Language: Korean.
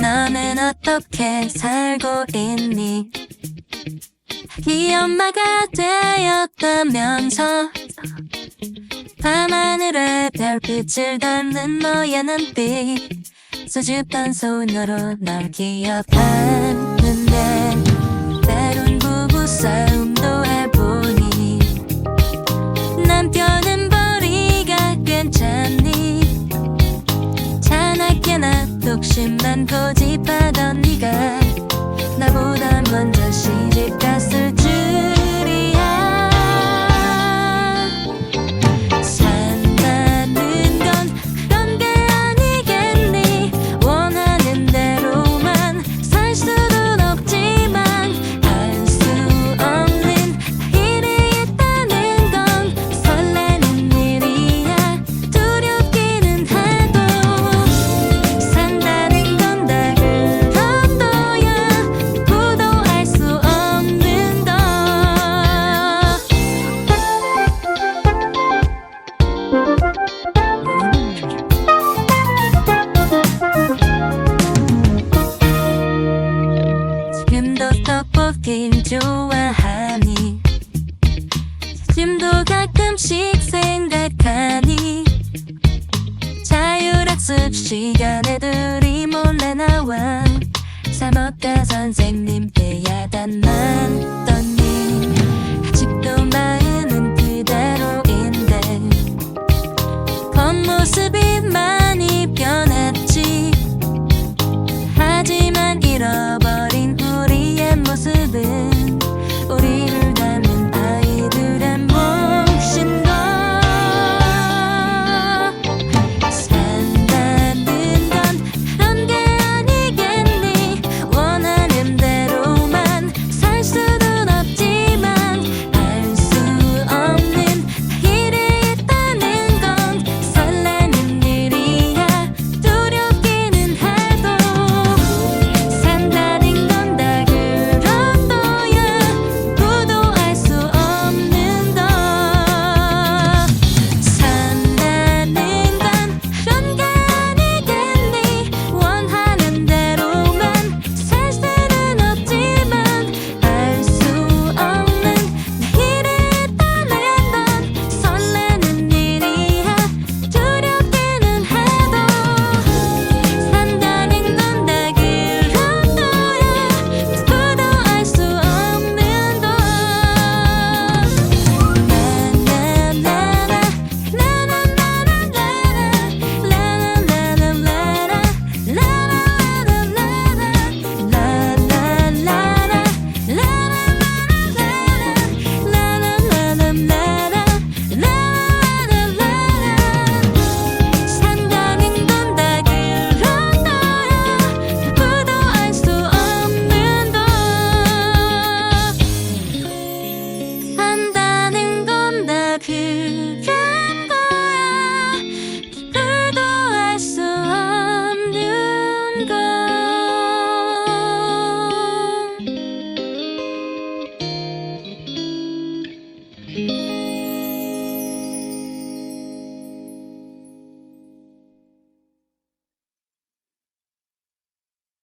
너는 어떻게 살고 있니? 이 엄마가 되었다면서 밤하늘의 별빛을 닮는 너의 눈빛 벌써 집단 소음으로 널 기억하는데 때론 부부 싸움도 해보니 남편은 벌이가 괜찮니? 자나깨나 독심만 고집하던 네가 나보다 먼저 시집 갔을 떡볶 게임 좋아하니 짐도 가끔씩 생각하니 자율학습 시간에 들이 몰래 나와 사먹다 선생님